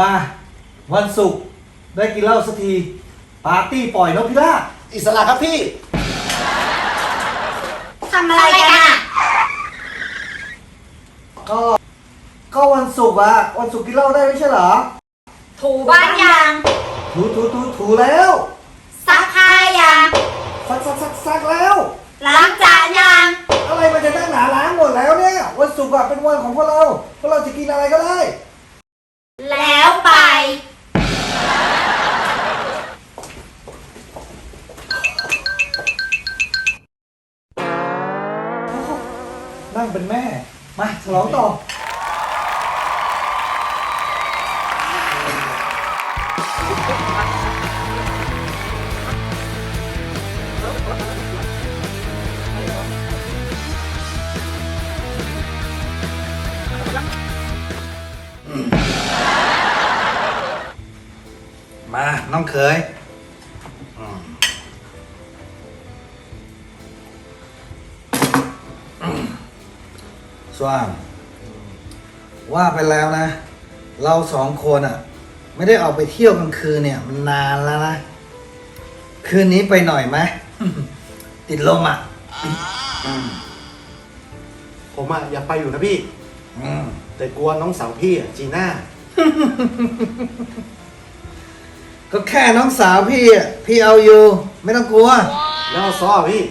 มาวันศุกร์ได้กินเหล้าสักที ปาร์ตี้ปล่อยนกพิราบอิสระครับพี่ ทำอะไรกันอะ ก็ ก็วันศุกร์อะวันศุกร์กินเหล้าได้ไม่ใช่เหรอ ถูบ้านยางถูถูถูถูแล้วซักผ้ายางซักซักซักซักแล้ว ล้างจานยางอะไรมันจะนั่งหนาล้างหมดแล้วเนี่ย วันศุกร์อะเป็นวันของพวกเรา พวกเราจะกินอะไรก็ได้ แล้วไป นั่งเป็นแม่ มาฉลองต่อ มาน้องเคยอืมสว่างว่าไปแล้วนะ เราสองคนอะ ไม่ได้ออกไปเที่ยวกลางคืนเนี่ย มันนานแล้วนะคืนนี้ไปหน่อยไหมติดลมอะผมอะอยากไปอยู่นะพี่อืมแต่กลัวน้องสาวพี่อะจีน่า ก็แค่น้องสาวพี่อะพี่เอาอยู่ ไม่ต้องกลัว แล้วเอาซ้อพี่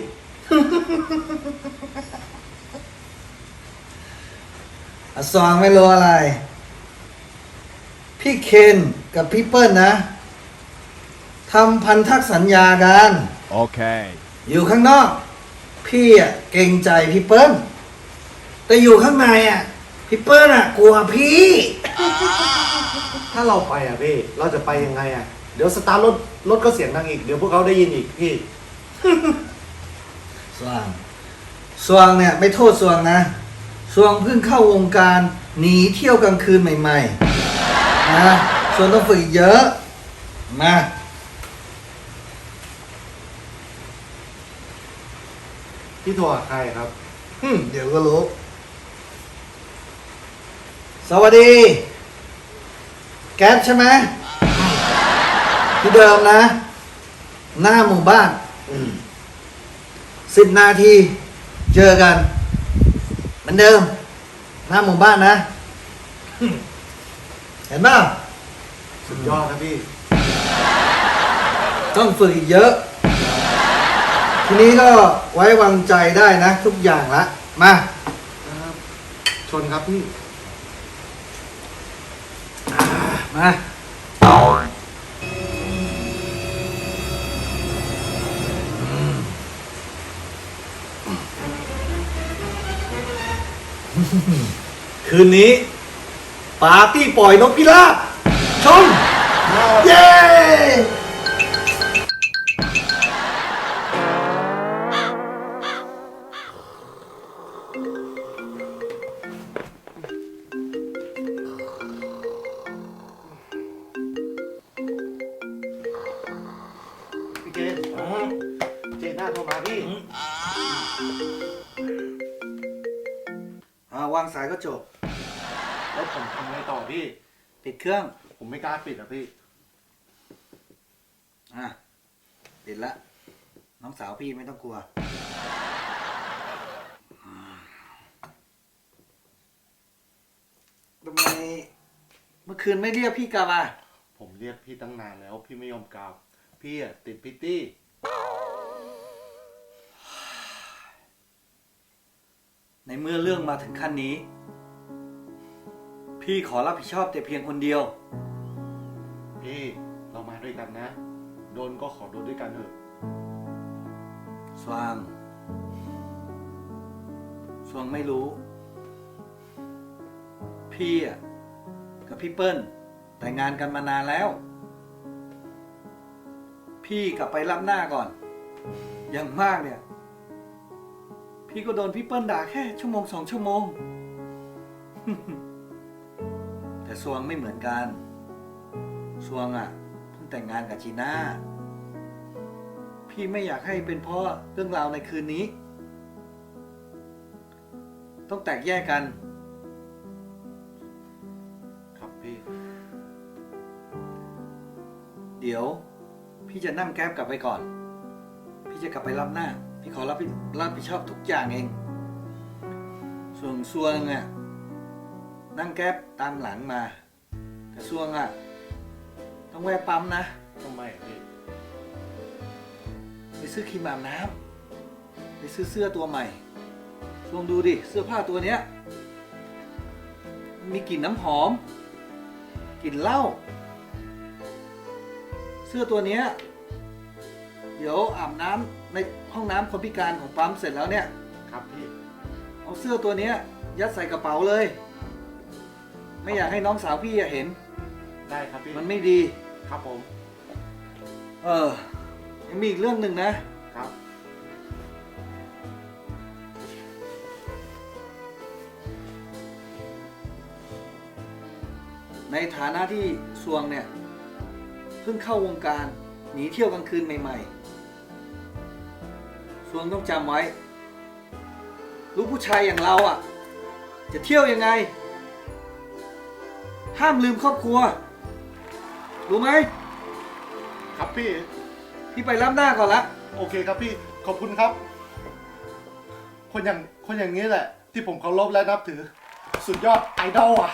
อะซองไม่รู้อะไร พี่เคนกับพี่เปิ้ลนะทำพันธสัญญากัน Okay. อยู่ข้างนอก พี่อะเกรงใจพี่เปิ้ลแต่อยู่ข้างในอะพี่เปิ้ลอะกลัวพี่ ถ้าเราไปอะพี่ เราจะไปยังไงอะ เดี๋ยวสตาร์ทรถรถก็เสียงดังอีก เดี๋ยวพวกเขาได้ยินอีกพี่ สว่างสว่างเนี่ยไม่โทษสว่างนะสว่างเพิ่งเข้าวงการหนีเที่ยวกลางคืนใหม่ๆนะส่วนต้องฝึกอีกเยอะ มาพี่โทรหาใครครับอืมเดี๋ยวก็รู้ สวัสดี แก๊สใช่ไหม ที่เดิมนะ หน้าหมู่บ้านสิบนาทีเจอกันเหมือนเดิม หน้าหมู่บ้านนะ เห็นป่ะสุดยอดนะพี่ ต้องฝึกอีกเยอะ ทีนี้ก็ไว้วางใจได้นะ ทุกอย่างละ มาครับชนครับพี่ มา คืนนี้ปาร์ตี้ปล่อยนกพิราบชมเย้ พี่เกณฑ์เจน่าโทรมาพี่อ่าวางสายก็จบ แล้วผมทำไงต่อพี่ ปิดเครื่อง ผมไม่กล้าปิดอะพี่ อะปิดละ น้องสาวพี่ไม่ต้องกลัว ทำไมเมื่อคืนไม่เรียกพี่กลับอะ ผมเรียกพี่ตั้งนานแล้ว พี่ไม่ยอมกลับ พี่อะติดพิตตี้ เมื่อเรื่องมาถึงขั้นนี้ พี่ขอรับผิดชอบแต่เพียงคนเดียว พี่เรามาด้วยกันนะ โดนก็ขอโดนด้วยกันเถอะสว่างสว่างไม่รู้ พี่อะกับพี่เปิ้ล แต่งงานกันมานานแล้ว พี่กลับไปรับหน้าก่อน อย่างมากเนี่ย พี่ก็โดนพี่เปิ้ลด่าแค่ชั่วโมงสองชั่วโมง แต่สวงไม่เหมือนกันสวงอะ่ะเพิ่งแต่งงานกับจีน่า พี่ไม่อยากให้เป็นเพราะเรื่องราวในคืนนี้ ต้องแตกแยกกัน ครับพี่ เดี๋ยว พี่จะนั่งแก๊บกลับไปก่อน พี่จะกลับไปรับหน้า พี่ขอรับผิดรับผิดชอบทุกอย่างเอง ส่วนส่วนอะนั่งแก๊บตามหลังมา แต่ส่วนอะ ต้องแวะปั๊มนะทำไมอะพี่ไปซื้อครีมอาบน้ำไปซื้อเสื้อตัวใหม่ลองดูดิ เสื้อผ้าตัวเนี้ย มีกลิ่นน้ำหอม กลิ่นเหล้า เสื้อตัวเนี้ย เดี๋ยวอาบน้ำ ในห้องน้ำคนพิการของปั๊มเสร็จแล้วเนี่ย ครับพี่ เอาเสื้อตัวเนี้ยยัดใส่กระเป๋าเลย ไม่อยากให้น้องสาวพี่อะเห็น ได้ครับพี่มันไม่ดี ครับผมเออ ยังมีอีกเรื่องหนึ่งนะ ครับ ในฐานะที่สวงเนี่ย เพิ่งเข้าวงการหนีเที่ยวกลางคืนใหม่ ๆ สวงต้องจำไว้ ลูกผู้ชายอย่างเราอะ จะเที่ยวยังไง ห้ามลืมครอบครัว รู้ไหม ครับพี่ พี่ไปรับหน้าก่อนละ โอเคครับพี่ ขอบคุณครับ คนอย่างคนอย่างนี้แหละ ที่ผมเคารพและนับถือ สุดยอดไอดอลอะ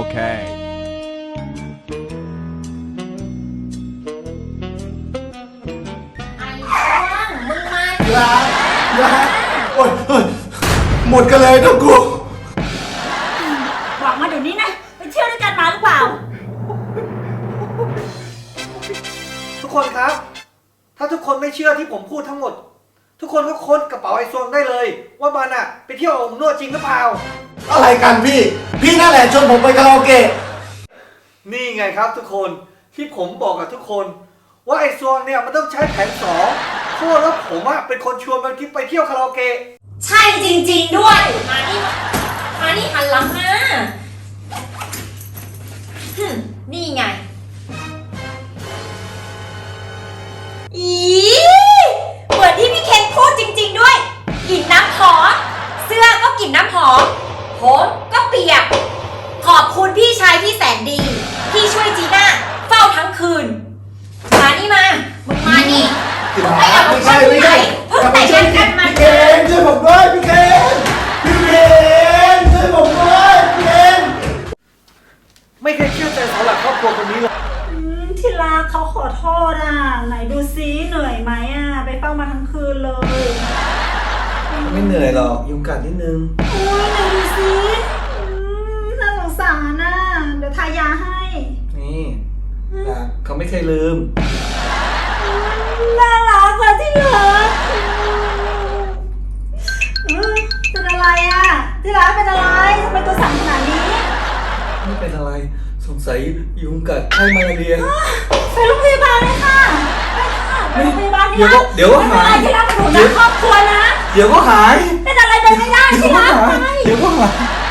Okay. ไอ้ช่วงมึงมาลาลาโอ้ยเฮ้ยหมดกันเลยนะกูบอกมาเดี๋ยวนี้นะ ไปเที่ยวด้วยกันมาหรือเปล่า ทุกคนครับ ถ้าทุกคนไม่เชื่อที่ผมพูดทั้งหมด ทุกคนก็ค้นกระเป๋าไอ้ซวงได้เลย ว่ามันอะไปเที่ยวกับผมนวดจริงหรือเปล่า อะไรกันพี่ พี่นั่นแหละชวนผมไปคาราโอเกะ นี่ไงครับทุกคนที่ผมบอกกับทุกคน ว่าไอ้ซวงเนี่ยมันต้องใช้แผนสองเพราะว่าผมอะเป็นคนชวนมันไปเที่ยวคาราโอเกะใช่จริง ๆ ด้วย มานี่ มามานี่หันหลังมาหึนี่ไง อี ยหรอกยุงกัดนิดนึงโอ้ยไหนดูซิอืมน่าสงสารน่ะเดี๋ยวทายาให้นี่นะเขาไม่เคยลืม อืมน่ารักอะที่รักอืมเป็นอะไรอะ ที่รักเป็นอะไรทำไมตัวสั่นขนาดนี้ไม่เป็นอะไร สงสัยยุงกัดไข้มาลาเรีย ไปโรงพยาบาลเลยค่ะไปค่ะไปโรงพยาบาลที่รักเดี๋ยวก็เดี๋ยวก็ไม่เป็นไรหายที่รักเป็นหนูเดี๋นะยวครอบครัวนะ เดี๋ยวก็หาย เป็นอะไปไม่ได้เดี๋ยวที่ก็รักหาเดี๋ยวก็หาย